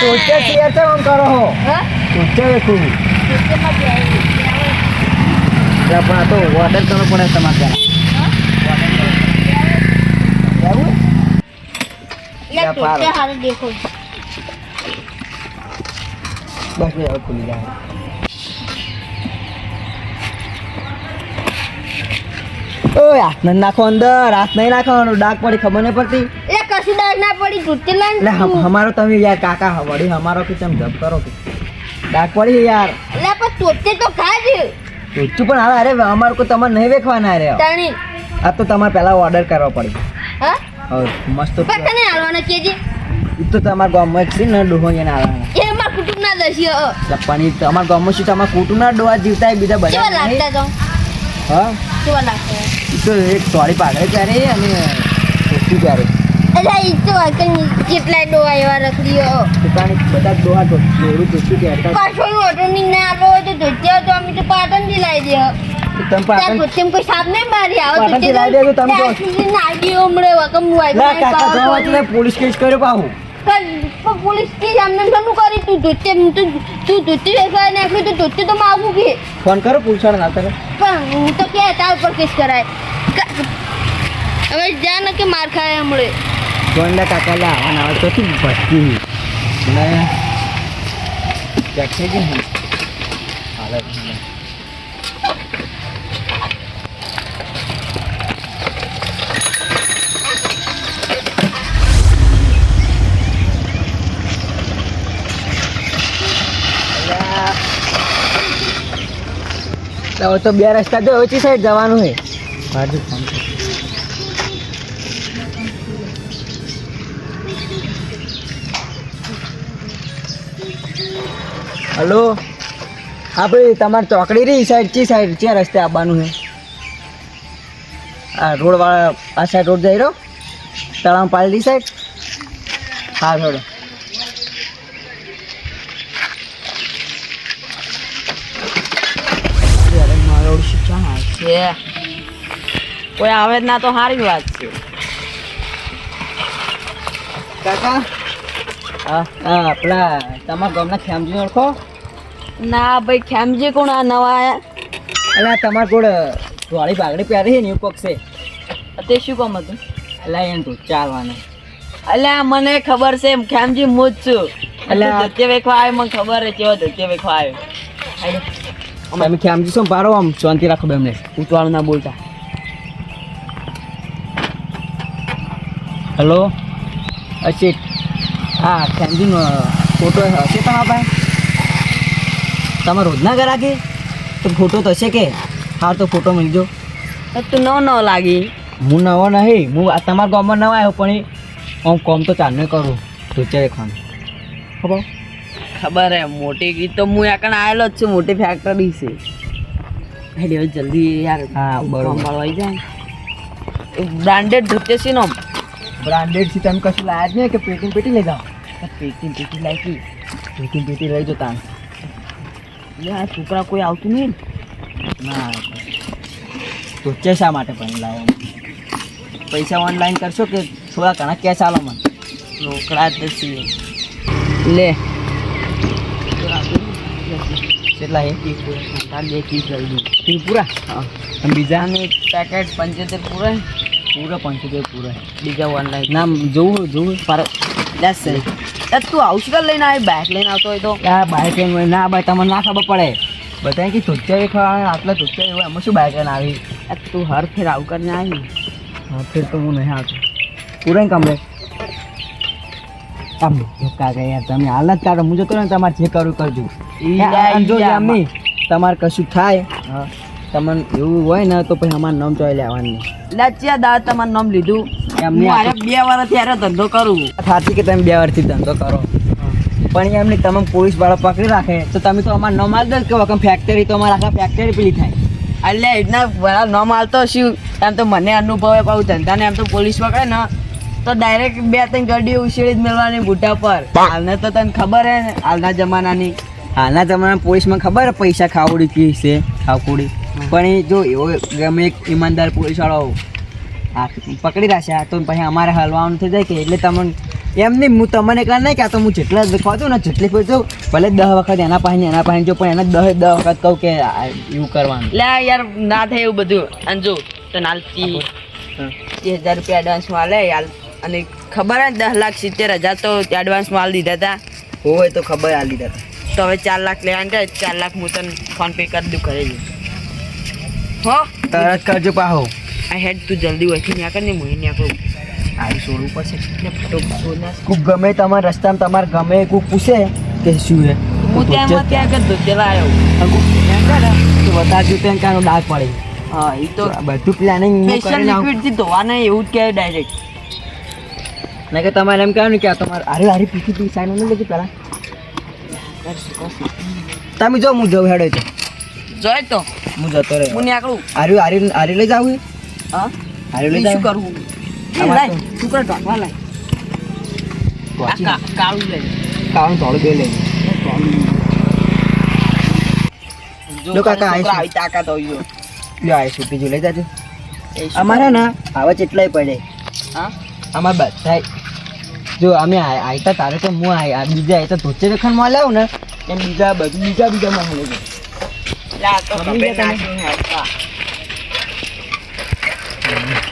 ટોચે સિયર છે આમ કરો હો. બેહાડી. યા પણ આ તો ઓર્ડર કરવો પડે તમારે ત્યાં. દેખો. બસ હવે ખુલી જાય. ઓય હાથ નથી નાખો અંદર હાથ નહીં નાખવાનો ડાક પડી ખબર નહીં પડતી. કશું દાગ ના પડી ટોચે એટલે અમારો તમે યાર કાકા વળી અમારો કે તમે જપ કરો કે. ડાક પડી યાર. એટલે પણ ટોચે તો ખાજ ઓછું પણ હવે અરે અમાર કોઈ તમારે નહીં વેખવાના રે તાણી. આ તો તમારે પહેલા ઓર્ડર કરવો પડી. હા? મસ્ત પણ તને આવવાના કેજી ઈ તો તમારા ગામમાં જ છે ને ડોહો એને આવવાના એ અમાર કુટુંબ ના દસ્ય પણ ઈ તમારા ગામમાં શું તમારા કુટુંબના ડોહા જીવતા બીજા બધા કેવા લાગતા તો? હા? કેવા લાગતા? તો એક સોરી પાઘડે ત્યારે અને ત્યારે એટલે ઈ તો વાંકણ કેટલાય ડોવા એવા રખડીઓ. દુકાને બધા ડોહા તો જોડું જોશું ત્યારે કશો ઓટો ની ના આવો તો ધોતિયા તો અમે તો પાટણથી લાવી દે. તમે પાટણ ધોતિયામાં કોઈ સાપ નહીં મારી આવે પાટણથી લાવી દેજો તમે તો. તો નાગી હમણે વકમ લા કાકા જવા એટલે પોલીસ કેસ કર્યો પાહું. પોલીસ કરી તું તું તું ધોતી નાખ્યું તો ધોતી તો માગું કે? ફોન કરો પોલીસ ના કરે. પણ હું તો કે તાર ઉપર કેસ કરાય. હવે જા કે માર ખાય હમણે. જોઈન કાકા લે આવવાના આવે તો શું ભટકી ચેક થઈ ગઈ ને તો બે રસ્તા તો ઓછી સાઈડ જવાનું છે બાજુ ફોન હલો? હા ભાઈ તમારે ચોકડી રહી સાઈડ ચી સાઈડ ક્યાં રસ્તે આવવાનું છે? આ રોડવાળા આ સાઈડ રોડ જઈ રહ્યો? તળાવ પાલડી સાઈડ હા ક્યાં છે. કોઈ આવે જ ના તો સારી વાત છે. કાકા? હા. હા પેલા તમારા ગામના ખેમજી ઓળખો? ના ભાઈ ખેમજી કોણ આ નવા આયા? એટલે તમારા જોડે ધોળી પાઘડી પહેરી છે ને એવું કોક તે શું કામ હતું? એટલે એમ તો ચાલવાનું અલ્યા મને ખબર છે ખેમજી હું જ છું. અલ્યા. ધોતિયા વેખવા આવ્યો મને ખબર છે કેવો ધોતિયા વેખવા આવ્યો. અમે ખેમજી શું પારો આમ શાંતિ રાખો બે એમને ઉતવાળું ના બોલતા. હલો? અશિત. હા ખેમજીનો ફોટો હશે તમારા પાસે? તમે રોજના ગ્રાહકી તો ફોટો તો હશે કે? હા તો ફોટો મળજો. તો તું ન ન લાગી. હું નવો નહીં હું તમારા ગામમાં નવા આવ્યો પણ હું કોમ તો ચાલને કરું ચાલે ખાન ખબર? ખબર હે મોટી ગીત તો હું એકણ આવેલો જ છું મોટી ફેક્ટરી છે. એટલે જલ્દી યાર હા, બરોબર. સંભાળવાઈ જાય. બ્રાન્ડેડ ધોતે છે નો બ્રાન્ડેડ છે તમે કશું લાયા જ નહીં કે પેટી પેટી લઈ જાઓ? પેટી પેટી લાવી પેટી પેટી લઈ જો લે, આ છોકરા કોઈ આવતું નહીં ના. તો ચે શા માટે પણ લાવો? પૈસા ઓનલાઈન કરશો કે થોડા ઘણા કેશ આલો મને? રોકડા જ છીએ લે. કેટલા એક એક ત્રિપુરા હા. અને બીજા? અને પેકેટ પંચોતેર પૂરા? પૂરા પંચોતેર પૂરા. બીજા ઓનલાઈન નામ જોવું જોવું પર લેશે એ તું આવશે લઈને આવી બાઇક લઈને આવતો હોય તો. યાર બાઇક લઈને ના ભાઈ તમને ના ખબર પડે. બધાય કે ધોતિયા ખાવા આટલા ધોતિયા એવું એમાં શું બાઇક લઈને આવી? તું હર ફેર આવું કરીને આવી હર ફેર તો હું નહીં આવતો. પૂરા કમરે આમ કાકા યાર તમે હાલ જ કાઢો હું જતો ને તમારે જે કરવું કરજો. જા, તમારે કશું થાય? તમને એવું હોય ને તો પછી અમારું નામ ચોઈ લેવાનું લાચ્યા દા તમારું નામ લીધું? હું હારે બે વર્ષથી હારે ધંધો કરું. સાચી કે તમે બે વર્ષથી ધંધો કરો? પણ એમની તમામ તમે પોલીસવાળા પકડી રાખે તો તમે તો અમારું નામ આલ દો કે વખત ફેક્ટરી તો અમારા આખા ફેક્ટરી પેલી થાય. એટલે એના વાળા નામ આલતો શું? એમ તો મને અનુભવે પાછું ધંધાને એમ તો પોલીસ પકડે ને તો ડાયરેક્ટ બે ત્રણ ગાડીઓ ઉછેડી જ મેળવાની બુઢા પર. હાલને તો તને ખબર હે હાલના જમાનાની. હાલના જમાના પોલીસમાં ખબર હે પૈસા ખાવડી કી છે ખાવકુડી? પણ એ જો એવો ગમે એક ઈમાનદાર પોલીસ વાળો હા પકડી રાખશે તો પછી અમારે હલવાનું થઈ જાય કે એટલે તમને એમ નહીં હું તમને એકલા નહીં કહેતો હું જેટલા ખાતું ને જેટલી ફેર જો ભલે દસ વખત એના પાસે એના પાસે જો પણ એને દસ દસ વખત કહું કે આ એવું કરવાનું. લે યાર ના થાય એવું બધું. અને જો તને હાલતી ત્રીસ હજાર રૂપિયા એડવાન્સમાં હાલે. યાર અને ખબર જ દસ લાખ સિત્તેર હજાર તો એડવાન્સમાં હાલ દીધા હતા હોય તો ખબર આલી દીધા તો. હવે ચાર લાખ લેવાનું થાય ચાર લાખ હું તને ફોન પે કરી દઉં કરી જઈને. હો? તરત કરજો પાહો. આ હેડ તું જલ્દી હોય ન્યા કર ને હું ન્યા કરું. આવી છોડવું પડશે. કોક ગમે તમારા રસ્તામાં તમારે ગમે કોક પૂછે કે શું છે હું ત્યાં ત્યાં કરતો પેલા આવ્યો તો વધારજો ત્યાં કાનો ડાક પડે. હા એ તો બધું પ્લાનિંગ સ્પેશિયલ લિક્વિડથી ધોવા નહીં એવું જ કહેવાય ડાયરેક્ટ ના કે તમારે એમ કહેવાનું કે તમારે અરે અરે પીછી પી સાઈન નહીં લેજો પહેલાં તમે જો હું જવું હેડે છે જોય તો. હું જતો રહ્યો. હું નીકળું. આર્યું આર્યું આર્યું લઈ જાવ હા? આર્યું લઈ શું કરવું લાય તો- ઢોકવા લાય. કાળું લઈ. કાળું થોડું બે લઈ. જો કાકા, આવી તાકાત હોય જો. લ્યો આ જો લઈ જાજો. અમારે ના આવા જેટલાય પડે. હા? અમારે બધા જો અમે આયતા તારે તો હું આ બીજા આયતા ધોચે રખનમાં લાવ ને એમ બીજા બધું બીજા બીજા માં લઈ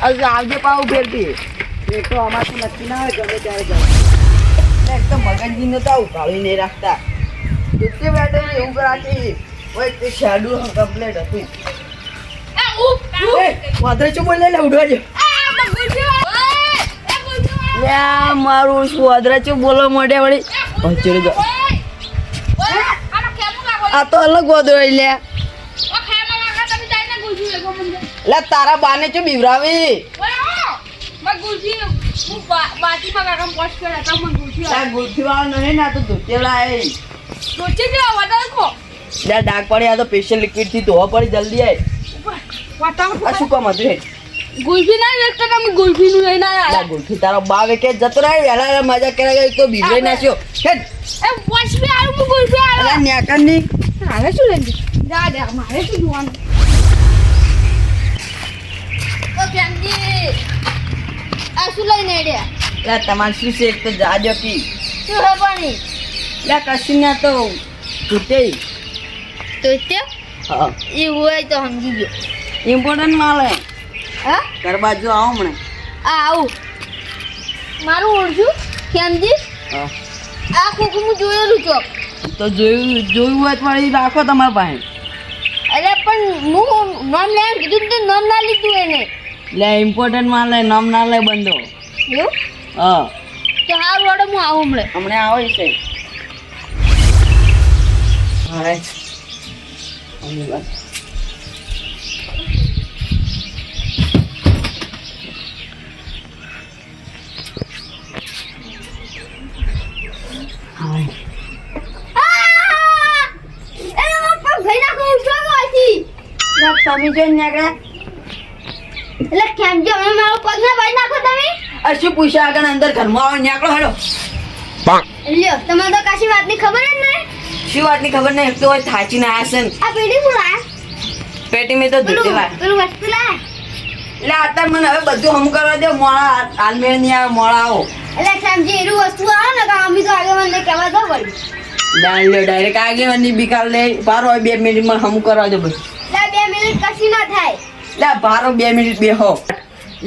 આવજે પાછું ફેરતી એ તો અમારથી નક્કી ના હોય ગમે ત્યારે જાય એક તો મગજજી નતા ઉકાળી નહીં રાખતા. દુઃખે બેઠે એવું કરાતી ઓય તે શાડું કમ્પ્લેટ હતું. એ, વાંદરે ચૂપ લે ઉડવા જો. લે મારું શું વાંદરા ચૂપ બોલવા માંડ્યા વળી. પહોંચી ગયો આ તો અલગ વાંદરો લે. લે તારા બાને ચો બીવરાવી? ડાક પડી આ તો સ્પેશિયલ લિક્વિડથી ધોવા પડી જલ્દી આય. શું કામ હતું ગુલ્ફી ના વેચતા તમે ગુલ્ફી નું લઈને આવ્યા ગુલથી તારો બા વેકે જતો રહે મજા કર્યા ગઈ તો બીવરાઈ નાખ્યો હેઠ એ વોચ બી આવું હું ગુલ્ફી અલા ન્યાકરની મારે શું લઈને જા દે મારે શું જોવાનું? આ શું લઈને આડ્યા લા તમારે શું છે? એક તો જાજો પી. શું હે પાણી? લા કશું ના તો તૂટે. તો તે હા. એ હોય તો સમજી ગયો. ઇમ્પોર્ટન્ટ માલ હે. હા? બાજુ આવો હમણે આ આવું. મારું ઓળખ્યું કેમજી હા. આ ખોખું હું જોયેલું ચોક. તો જોયું જોયું હોય તો રાખો તમારા પાસે. અરે પણ હું નામ લેવાનું કીધું તો નામ ના લીધું એને. લે ઇમ્પોર્ટન્ટમાં લે નામ ના લે બંધો. એવું? હા. તો હારું વાડો હું આવું હમણાં. હમણે આવો છે. હા અમી વાત. તમે જોઈ નાખ્યા એટલે કેમ જો હવે મારો પગ ના ભાઈ નાખો તમે? આ શું પૂછ્યા આગળ અંદર ઘરમાં આવો નીકળો હેડો લ્યો તમને તો કાશી વાતની ખબર જ નહીં. શું વાતની ખબર નહીં? એક તો હોય થાચી ના. આસન આ પેઢી શું લાય પેટી મેં તો ધૂતી લાય પેલું વસ્તુ લાય. એટલે અત્યારે મને હવે બધું હમ કરવા દે મોળા હાલમેળની આવે મોળા આવો. એટલે સમજી એનું વસ્તુ આવે ને કામ બી તો આગળ મને કહેવા દો પડી ડાયલો ડાયરેક્ટ આગેવાની બીકાલ લે હોય બે મિનિટમાં હમ કરવા દો બધું. બે મિનિટ કશી ના થાય. લે ભારો બે મિનિટ બેહો.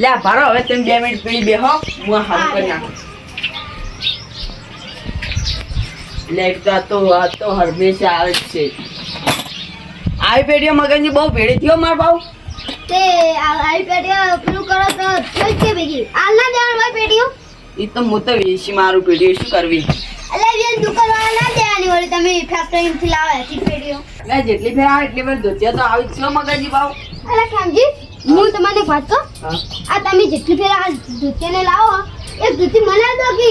લે ભારો હવે તમે બે મિનિટ પીડી બેહો. હું હાલ કરી નાખું. તો આ તો હંમેશા આવે જ છે. આવી પેઢીઓ મગજની બહુ ભેડી થયો માર ભાવ. તે આ આવી પેઢીઓ પેલું કરો તો થઈ કે ભેગી દેવાનું પેઢીઓ. એ તો હું તો વેચી મારું પેઢી શું કરવી? એટલે બે દુકાનવાળા ના દેવાની વળી તમે ફેક્ટરીમાંથી લાવે પેઢીઓ. લે જેટલી ફેર આવે એટલી ફેર ધોતિયા તો આવી જ છે મગજની ભાવ. એટલે કેમજી હું તમને વાત કહું? આ તમે જેટલી પેલા આ ધોતિયાને લાવો એ ધોતી મને દો કે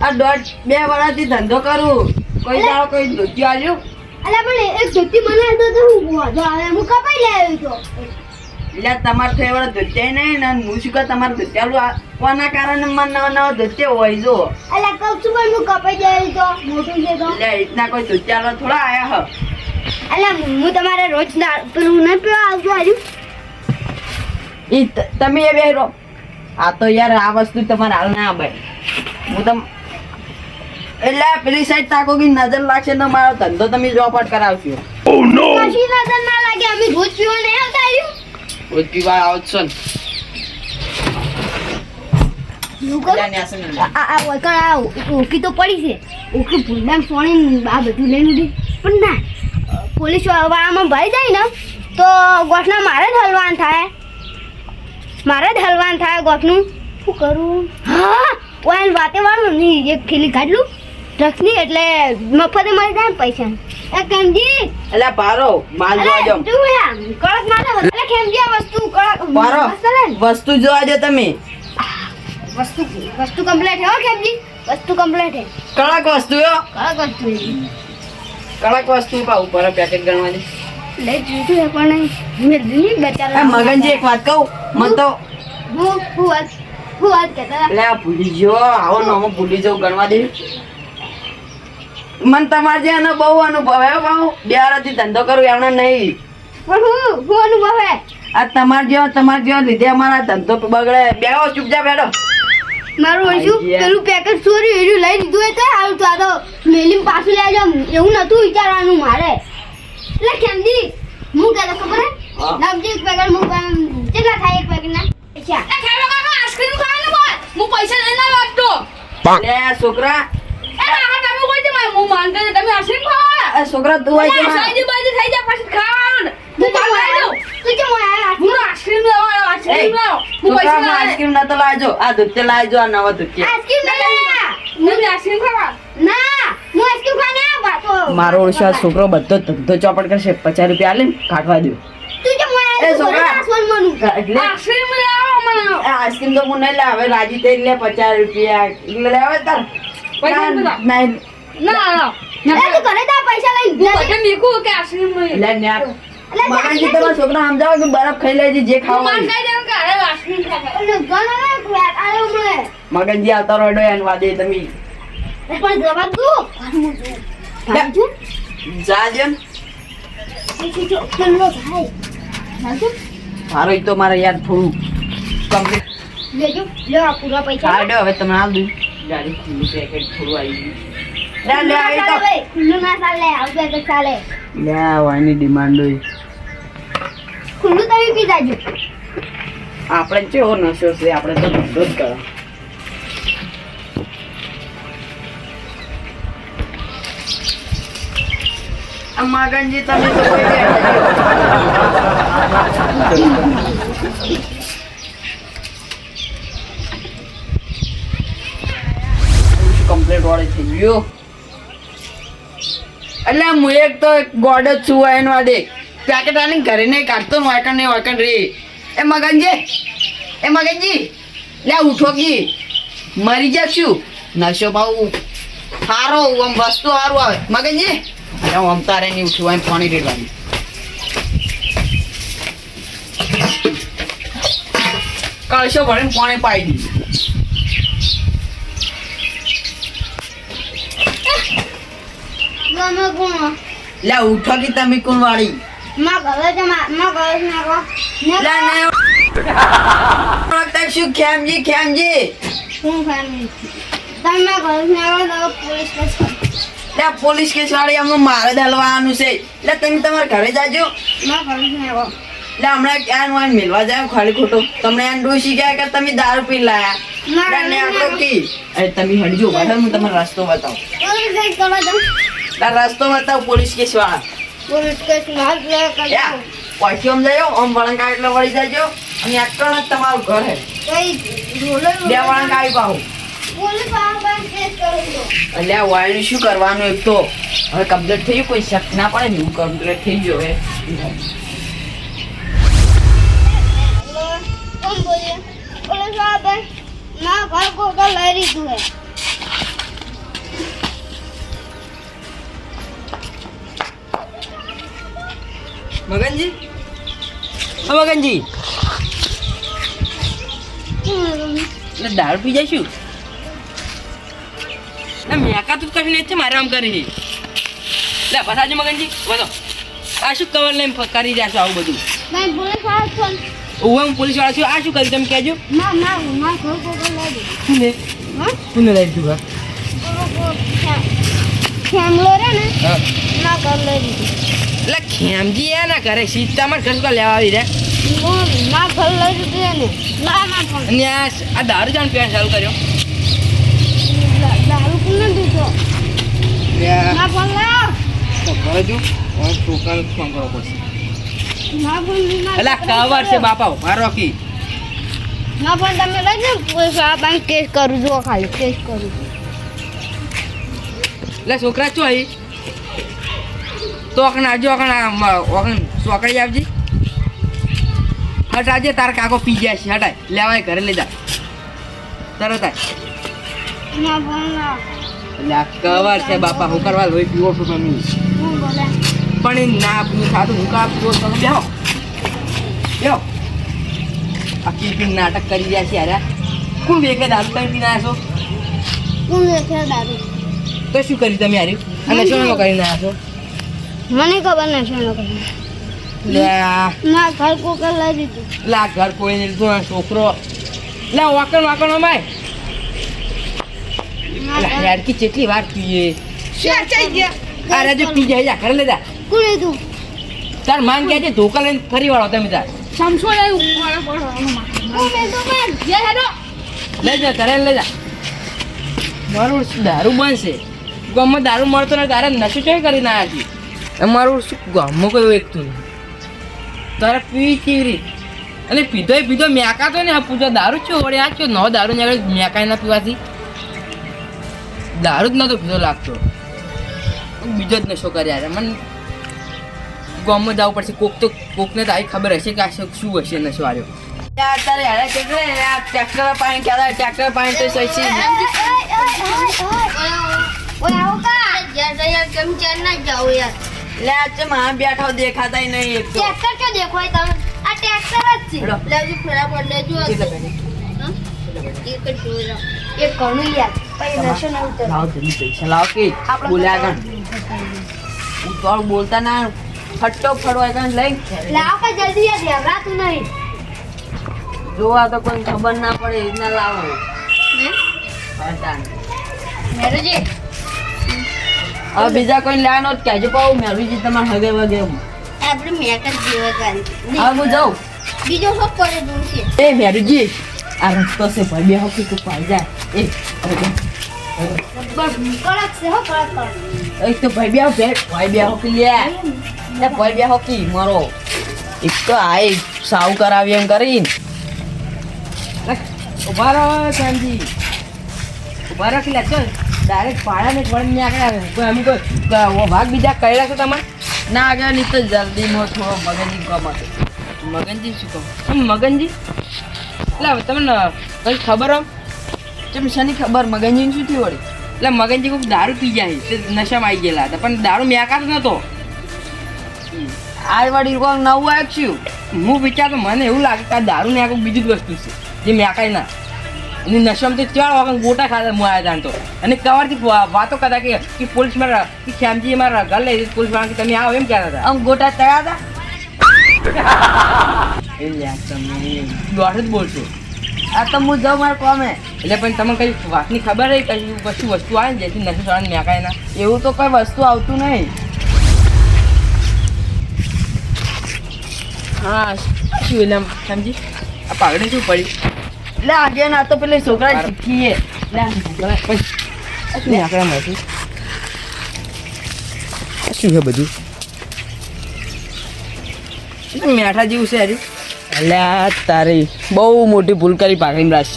આ દોઢ બે વર્ષથી ધંધો કરું. કોઈ દાડો કોઈ ધોતી આવ્યો અલા પણ એક ધોતી મને દો તો હું વાંધો આવે હું કપાઈ લે આવ્યો તો એટલે તમારે ફેવર ધોત્યા નહીં ને હું શું કહું તમારે ધોત્યાલું કોના કારણે મને નવા નવા ધોત્યા હોય જો એટલે કહું છું પણ હું કપાઈ જાય તો મોટું છે તો. એટલે રીતના કોઈ ધોત્યા થોડા આયા હ. અલા હું તમારે રોજ પેલું ન પીવા આવતું આવ્યું ઈ તમે એ બેરો આ તો યાર આ વસ્તુ તમારે હાલ ના ભાઈ હું તમ એટલે પેલી સાઈડ તાકો કે નજર લાગશે ને મારો ધંધો તમે ચોપટ કરાવશો કશી નજર ના લાગે અમે રોજ પીવા નહીં આવતા આવ્યું રોજ પીવા આવો ને ને ઓળખી તો પડી છે ઓકી ભૂલડામ સોણી આ બધું લઈને ઉડી પણ ના પોલીસ વાળામાં ભરી જાય ને તો ગોઠના મારે જ હલવાન થાય. મારે જ હલવાન થાય ગોઠનું. શું કરું? હા ઓય વાતે વાળું નહીં એક ખીલી કાઢલું રખની એટલે મફતે મળી જાય ને પૈસા. એ કેમજી? એટલે પારો માલ જોવા અરે, તું યાર, કડક માથે એટલે કેમજી આ વસ્તુ કડક પારો ને? વસ્તુ જોવા જો તમે. વસ્તુ વસ્તુ કમ્પ્લીટ હે હો કેમજી? વસ્તુ કમ્પ્લીટ હે કડક વસ્તુ યો કડક વસ્તુ હે કડક વસ્તુ પા ઉપર પેકેટ ગણવાની. લે દીધું પણ મેં એ મગનજી એક વાત કહું? મન તો હું હું વાત હું વાત કહેતા લે આ ભૂલી જો આવો નોમો ભૂલી જાઉં ગણવા દે. મન તમારે જે આનો બહુ અનુભવ હે બહુ બે વાળાથી ધંધો કરું એમને નહીં. પણ હું હું અનુભવ હે? આ તમાર જેવો તમાર જેવો લીધે અમારા ધંધો બગડે. બેહો ચૂપચાપ બેઠો. મારું હજુ. પેલું પેકેટ ચોરી હજુ લઈ લીધું હોય તો સારું તો આ તો મેલીને પાછું લઈ જાઉં એવું નતું વિચારવાનું મારે. એટલે કેમજી હું? કહેતો ખબર નવજી એક પેકેટ હું કેટલા થાય એક પેકેટ ના? આઈસ્ક્રીમ ખાવાનું બોલ હું પૈસા લઈને આવ્યો લે છોકરા. તે છોકરા તું થઈ જાય પછી ખાવાનું. ને. તું લઈ? તું આઈસ્ક્રીમ લેવા આવ્યો આઈસ્ક્રીમ લાવો હું પૈસા છોકરા લાવે આઈસ્ક્રીમ નતો લાવજો આ દૂધ લાવજો આ નવા તો મારો ઓળશો છોકરો બધો ધંધો ચોપડ કરશે પચાસ રૂપિયા આલે કાઢવા દો તું તું આઈસ્ક્રીમ લાવો મને આઈસ્ક્રીમ તો હું નહીં લાવે રાજી થઈ લે પચાસ રૂપિયા એટલે લેવા તાર પૈસા ના, ના તું પૈસા લઈને હું જા. બધે મીકું કે આઈસ્ક્રીમ નહીં લે ન્યા તમારા છોકરા સમજાવો કે બરફ ખાઈ લેજે જે ખાવું. મગનજી આવતા રોડો એને વાદે તમે. પણ જવા દો. મારો ઈ તો મારે યાર થોડું કમ્પ્લીટ લેજો. લો આ પૂરા પૈસા. લો. કાઢ્યો હવે તમે આલ દઉં. ગાડી ખુલ્લું પેકેટ થોડું આવી ગયું. લે લે આવી ના તો ખુલ્લું ના ચાલે આવું તો ચાલે. લે આ ડિમાન્ડ હોય. ખુલ્લું તમે પી જાજો. આપણે કેવો નશો છે આપણે તો ધંધો જ કરો. મગનજી તમે તો કમ્પ્લીટ વાળી થઈ ગયો. એટલે હું એક તો એક ગોડ જ છું એનો વાદે પેકેટ આને ઘરે નહીં કાઢતો ને વાયકણ નહીં વાયકણ રે. એ મગનજી એ મગનજી લે ઉઠો કી. મરી જશું. નશો ભાવ સારો આમ વસ્તુ સારું આવે. મગનજી અરે હું આમ નહીં ઉઠું એમ પાણી રેડવાનું કળશો ભરીને પાણી પાઈ દીધું લે ઉઠો કે તમે કોણ વાળી શું ખેમજી ખેમજી? હું ફેમિલી તમે પોલીસ કેસ પોલીસ કેસ વાળી અમને મારે દલવાનું છે. એટલે તમે તમારા ઘરે જાજો. એટલે હમણાં ક્યાં વાન મિલવા જાય ખાલી ખોટું. તમને એમ ડોસી ગયા કે તમે દારૂ પી લાયા. કી? અરે તમે બરાબર હું તમને રસ્તો બતાવું. રસ્તો બતાવું પોલીસ કેસ વાળા જજો વળંકા એટલે વળી જાજો. અને આટલો જ તમારું ઘર હે બે વળંકા આવી પાહું શું કરવાનું એક તો? હવે કમ્પ્લીટ થઈ ગયું કોઈ શક ના પડે ને એવું કમ્પ્લીટ થઈ ગયો હવે. ના ઘર કોકો લઈ લીધું હે. મગનજી? હા મગનજી. એટલે દારૂ પી જઈશું? મેકા તું કરીને છે મારે આમ કરી લે પસાજો મગનજી બોલો. આ શું કવર લઈને કરી રહ્યા છો આવું બધું? ને? હું પોલીસવાળા છું આ શું કર્યું તમે કહેજો. ઘર શું લઈ દીધું ખેમલો રે ને ના ઘર લઈ દીધું એટલે ખેમજી એ ના કરે સીતામાં ઘર શું લેવા આવી રે. ના ઘર લઈ દીધું ના ના પણ અને આ દારૂ જાણ પીવાનું ચાલુ કર્યો. દારૂ કોને દીધો? ના લાવ ફોન પડશે. ના પણ ના કવર છે બાપા ઊભા રોકી ના પણ તમે લઈ જાઓ. કેસ કરું જુઓ ખાલી કેસ કરું. એટલે છોકરા છો અહીં તો અકણ આજો અકણ અકણ ચોકડી આવજી. હટ આજે તાર કાકો પી જાય છે હટાય. લેવાય ઘરે લઈ જા. તરત ના ના આ કવર છે બાપા હું કરવા હોય પીવો છું બોલે પણ ના પીવું સાધું હું કા પીવો તમે બેહો. બેહો. આ પી નાટક કરી રહ્યા છે યાર કોણ વેગે દારૂ તમે પીને આવ્યા છો? હું દેખે દારૂ? તો શું કર્યું તમે યાર? અને શું આવ્યા છો? મને ખબર એનો ના ઘર કોકર લઈ દીધું લે ઘર કોઈને લીધું આ છોકરો. લે વાકણ વાકણ અમાય. ના લે ઘર- યારકી કેટલી વાર પીએ. શ્યા ચાઈ ગયા. અરે જો પી જાય ઘરે લઈ જા. કોણ લીધું? તાર માંગ ગયા છે ધોકા લઈને ફરી વાળો તમે તાર. સમસો લઈ લઈ જા ઘરે લઈ જા. મારું શું દારૂ બનશે. ગામમાં દારૂ મળતો ને તારે નશો ચોય નાખી છે અમારું શું ગામમાં કોઈ વેચતું નહીં તારે પી કેવી રીત અને પીધો પીધો મેકાતો ને આ પૂછો દારૂ છો વળી આ છો નવો દારૂ ને આગળ મેકાય ના પીવાથી દારૂ જ નતો પીધો લાગતો બીજો જ નશો કર્યા છે મને ગામમાં જવું પડશે કોક તો કોકને તો આવી ખબર હશે કે આ શું શું હશે નશો આવ્યો અત્યારે કે ટ્રેક્ટર પાણી ક્યાં ટ્રેક્ટર પાણી તો સહી છે ઓય આવો કા યાર યાર કેમ ચાર ના જાઓ યાર લે આજે માં બેઠો દેખાતા નહીં એક તો. ટ્રેક્ટર કે દેખો તમે? આ ટ્રેક્ટર જ છે. લેજો ફેરા પર લેજો એક ઘણું યાર. પછી નશો ના ઉતર લાવ જલ્દી પૈસા લાવ કે બોલ્યા કણ ઉતર બોલતા ના ફટ્ટો ફડવાય કણ લઈ. લાવ કે જલ્દી યાર દેવરાતું નહીં. જોવા તો કોઈ ખબર ના પડે એ રીતના લાવો. હા, મેરેજી? હવે બીજા કોઈ લેવાનો જ કહેજો પાઉં મેરુજી તમારે હગે વગે આપણે મેક જ જેવા કરી હવે હું જાઉં. બીજો શું પડે દૂર છે. એ મેરુજી આ રસ્તો છે ભાઈ બે હોકી તું પાઈ જાય એ એક તો ભાઈ બે ભાઈ બે હોકી લે. ને ભાઈ બે હોકી મારો. એક તો આ એક સાવ કરાવી એમ કરીને. ઊભા રહો સાંજી ઊભા રહો કે ચલ. ડાયરેક્ટ પાડા ને વળ ને આગળ કોઈ અમે કોઈ ભાગ બીજા કર્યા છો તમારે? ના આગળ તો જલ્દી મો થોડો મગનજી કહો માટે મગનજી શું કહો? શું મગનજી? એટલે તમને કઈ ખબર આમ? કેમ શાની ખબર? મગનજીને શું થયું વળી? એટલે મગનજી કોઈ દારૂ પી જાય તે નશામાં આવી ગયેલા હતા પણ દારૂ મેકાતો નહોતો આ વાળી કોઈ નવું આવ્યું હું વિચારતો મને એવું લાગે કે આ દારૂ ને કોઈક બીજી જ વસ્તુ છે જે મેકાય ના. અને નશમથી ચાર વખત ગોટા ખાતા હું આવ્યા જાણતો. અને કવરથી વાતો કરતા કે કે પોલીસ મારા કે શ્યામજી મારા ઘર લઈ પોલીસવાળા કે તમે આવો એમ કહેતા હતા. આમ ગોટા તળ્યા હતા? એ લ્યા તમે. દોઢ જ બોલશો. આ તો હું જાઉં મારે કોમે. એટલે પણ તમને કઈ વાતની ખબર છે કઈ કશું વસ્તુ આવે ને જેથી નશો ચડાને મેકાય ના. એવું તો કઈ વસ્તુ આવતું નહીં. હા શું એટલે સમજી આ પાઘડી શું પડી? એટલે આજે ના તો પેલા છોકરા શીખીએ. શું આકડા મળતું શું છે બધું? મેઠા જેવું છે હરી અલ્યા તારી બહુ મોટી ભૂલ કરી રાશ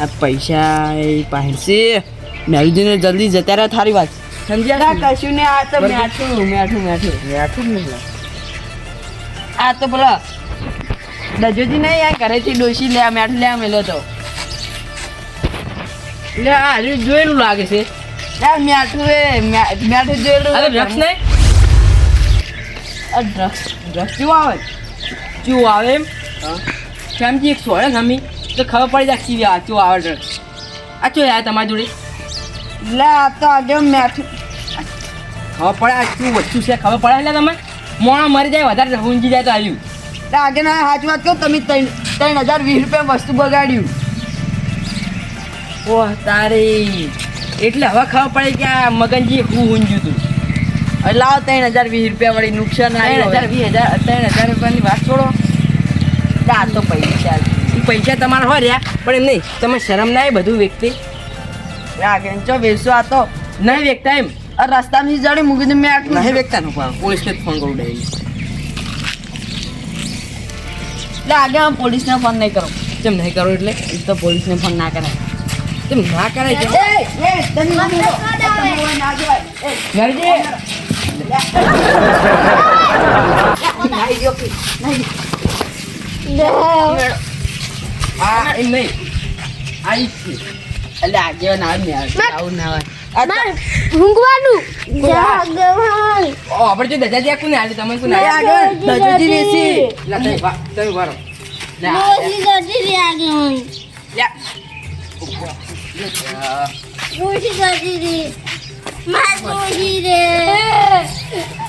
આ પૈસા એ પાસે મેરુજીને જલ્દી જતા રહ્યા થારી વાત. સમજ્યા કશું ને આ તો મેઠું મેઠું મેઠું. મેઠું આ તો પેલા દજોજી નહીં આ ઘરેથી ડોસી લે મેઠું લે મેલો તો. લે આ હજુ જોયેલું લાગે છે. મેઠું એ મે- મેઠું જોયેલું અરે ડ્રગ્સ નહીં ડ્રગ્સ ડ્રગ્સ શું આવે? શું આવે એમ? એક સોળે ગમી. તો ખબર પડી જાય કેવી આ આવે ડ્રગ્સ આ ચો યાર તમારી જોડે? લે આ તો આજે મેઠું ખબર પડે આ શું વસ્તુ છે? ખબર પડે એટલે તમે મોણા મરી જાય વધારે ઊંઘી જાય તો આવ્યું. આગળ સાચી વાત કહું તમે ત્રણ હજાર વીસ રૂપિયા વસ્તુ બગાડ્યું. ઓહ તારી. એટલે હવે ખબર પડે કે આ મગનજી હું ઊંજ્યું હતું એટલે આવો ત્રણ હજાર વીસ રૂપિયા વળી નુકસાન ત્રણ હજાર વીસ હજાર ત્રણ હજાર રૂપિયાની વાત છોડો. આ તો પૈસા પૈસા તમારા હોય રહ્યા પણ એમ નહીં તમે શરમ ના એ બધું વેચતી આગળ ચો વેચો આ તો. નહીં વેચતા એમ. આ રસ્તાની જડે મૂકી દઉં મેં નહીં વેચતા નું પોલીસને ફોન કરું ડાયરી. એટલે આગળ આમ પોલીસને ફોન નહીં કરું. કેમ નહીં કરો એટલે? એ તો પોલીસને ફોન ના કરાય. તેમ ના કરાય છે ઘરજી આ એમ નહીં. આઈ એટલે આગળ ના આવે ને આવું ના હોય આ ઊંઘવાનું જાગવાનું ઓ આપણે જો દજા જ્યાં કોને આલી તમે કોને આલી આગળ દજુજી વેચી લા તમે તમે વારો. લા, ડોસી ગજી આગળ લા. ડોસી ગજી રે. માર રે.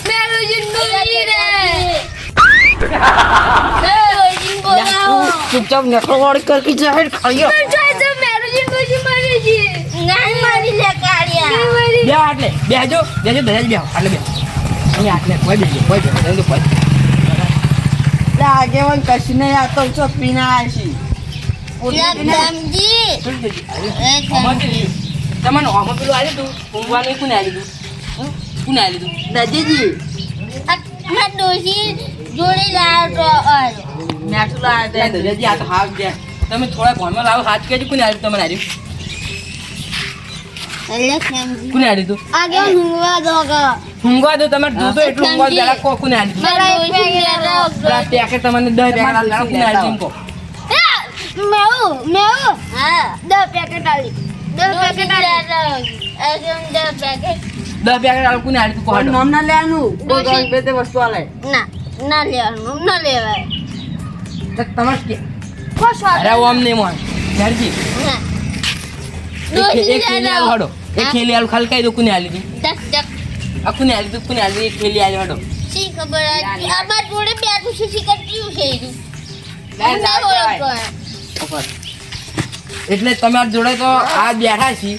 મેરુજી ડોસી રે. ડોસી બોલાવો. ચૂપચાપ કરકી જાહેર ખાઈ જોઈ તો મેરુજી ડોસી મારી જી ના મારી લે કાળિયા મારી બે આટલે. બેહજો. બેજો દજા જ બેહો. આટલે બેહો. અહીંયા આટલે. કોઈ બેહજો કોઈ તમે કોઈ એટલે આગેવાન કશું નહીં આ છો પીના આશી. લગમજી તમને ઓમાં પેલું આવી તું? ઊંઘવાનું કોને આલ્યું તું? હં? કોને આલ્યું તું? દજીજી આ ડોસી જોડે લાવો મેઠું લાયા ત્યાં આ તો હાથ ગયા તમે થોડા ભણમાં લાવો હાથ કહેજો કોને આલ્યું તમને લગમજી કોને આલ્યું તું? આગે કે દો તમારે દૂધો એટલું ઊંઘવા પેલા કો કોને આલ્યું મારા એક પેકેટ પેલા પેકેટ તમને દસ પેકેટ કોને હા. આલી. આલી. એકદમ કોને તું? નામ ના લેવાનું. ગણ બે તે વસ્તુ આલે. ના ના લેવાનું ના લેવાય. તો તમારે કે. ખોશ અરે ઓમ નહીં મોન ઘરજી ના. એક એક ખેલી આલું એક ખેલી આલું ખાલી કહી દો કોને આલ્યું તું? ટક ટક આ કોને આલ્યું તું કોને આલ્યું એક ખેલી આલ્યું હડો. શી ખબર આ? આમાં જોડે બેઠું છે શી છે એ. એટલે તમારા જોડે તો આ બેઠા છી.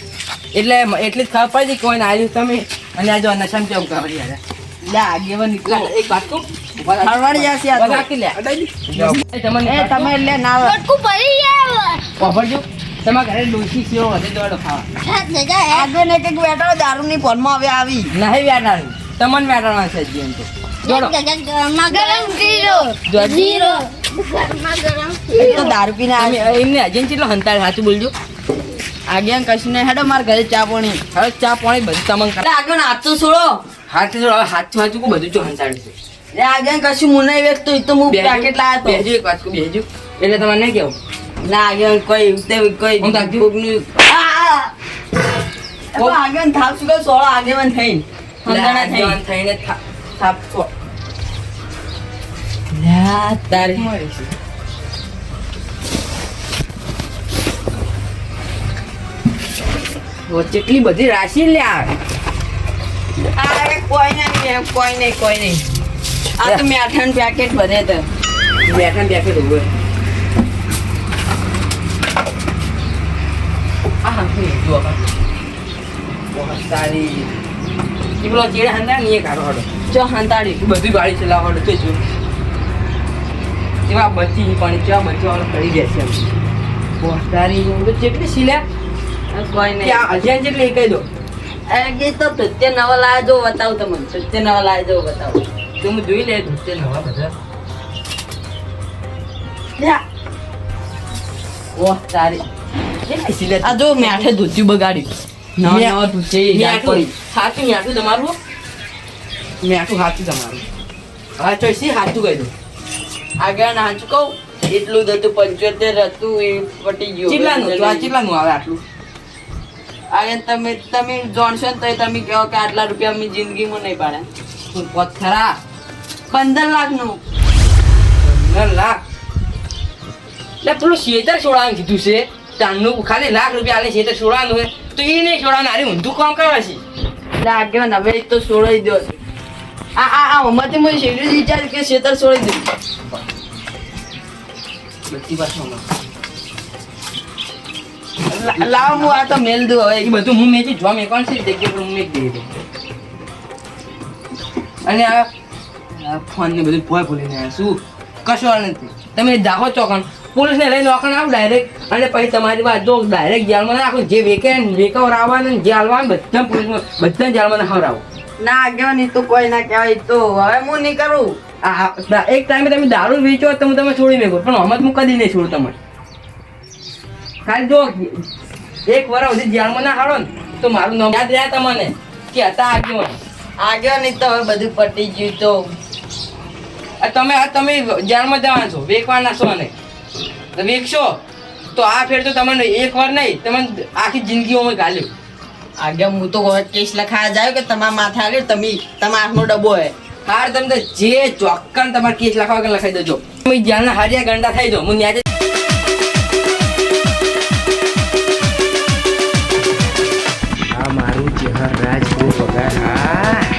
એટલે એટલી જ ખબર પડી કે કોઈને આવી તમે. અને આ જો નશામાં કેવું કરી? યાર લે આગેવાન નીકળો. એક વાત કહું? હરવાડી જાસી આ તો. એ એ તમે લે ના. પડી યાર વાપરજો તમારા ઘરે ડોસી સેવો વધે દોડો ખાવા? ને આગળ ને હવે આવી. નહીં તમને છે તો. દારૂ પીને એમને હજી કેટલો હંતાળ સાચું બોલજો. આગેવાન કશું નહીં. હેડો મારા ઘરે ચા પાણી. હવે ચા પાણી બધું તમને આગળ હાથું છોડો. હાથ છોડો હાથ હાચું બધું જો છે. આગળ કશું મુનાઈ વેચતો એ તો હું પેકેટ લાયા તો. બેહજો એક વાત બેજુ એટલે તમારે નહીં કેવું ના આગળ કોઈ તે કોઈ. કોકનું- પણ આગળ થાપ કહે સોળો આગેવાન થઈને હંગાણા થઈને. થઈને થાપ છો. લ્યા, તારે કેટલી બધી રાશિ લ્યા કોઈ નહીં કોઈ નહીં કોઈ નહીં. આ તો મેઠાનું પેકેટ બને તો. મેઠણ બેઠે ઊભો આ એવા બચી પાણી ચા કરી તો સિલ્યા કોઈ નહીં. ત્યાં હજાર જેટલી કહી દો. એ તો પ્રત્યે નવા લાયા જો બતાવું તમને. પ્રત્યે નવા લાયા જો બતાવું. તો હું જોઈ લે તે નવા બધા. લ્યા, આ જો મેઠે ધોતી બગાડ્યું. નવા નવા ધોતી યાદ મીઠું પડી. સાચું મીઠું તમારું? મીઠું સાચું તમારું. હા ચોઈસી સાચું કહી દો આગળ નાચ કહું એટલું જ હતું પંચોતેર હતું એ પટી ગયું. ચીલાનું તો આ ચીલાનું આવે આટલું. આગળ તમે તમે જોણશો ને તો તમે કહો કે આટલા રૂપિયા અમે જિંદગીમાં નહીં પાડે તો પોત ખરા? પંદર લાખનું પંદર લાખ? એટલે પેલું શેતર છોડવાનું કીધું છે. તારનું ખાલી લાખ રૂપિયા આલે શેતર છોડવાનું હોય તો એ નહીં છોડવાનું. આરે ઊંધું કામ કરે છે. એટલે ને હવે તો છોડાઈ દો. આ આ આ હમણાંથી મને શેરી વિચાર કે શેતર છોડી દઉં. બધી પાછો લાવ હું આ તો મેલ દઉં હવે. એ બધું હું મેચી જોવા કોણ છે જગ્યા પર હું મેં દઈ દઉં. અને આ ફોન ને બધું ભોય ભૂલીને શું? કશો નથી. તમે દાખો ચોકન પોલીસને લઈને આવો ડાયરેક્ટ અને પછી તમારી વાત જો ડાયરેક્ટ જેલમાં નાખો જે વેકે વેકવર આવવાનું જે હાલવાનું બધા પોલીસમાં બધા જેલમાં હરાવો ના આગેવાની તો કોઈ ના કહેવાય તો. હવે હું નહીં કરું. એક ટાઈમે તમે દારૂ વેચો તો હું તમે છોડી મેકો પણ હમત હું કદી નહીં છોડું તમારે ખાલી જો એક વાર સુધી જેલમાં ના હારો ને તો મારું નામ યાદ રહ્યા તમને કે હતા આગેવાન આગેવાની તો હવે બધું પટી ગયું તો. તમે આ તમે જેલમાં જવાના છો વેકવાના છો ને. તો વેકશો તો આ ફેર તો તમને એક વાર નહીં તમને આખી જિંદગીઓમાં ગાલ્યું. આગળ હું તો કેસ લખાયા જાય કે તમારા માથે આવ્યો તમે તમારા હાથનો ડબ્બો હે. હાર તમને જે ચોક્કન તમારે કેસ લખવા કે લખાઈ દેજો. તમે જ્યાં હારિયા ગંડા થઈ જાઓ હું ન્યાય મારું ચહેર રાજ બહુ પગાર હા.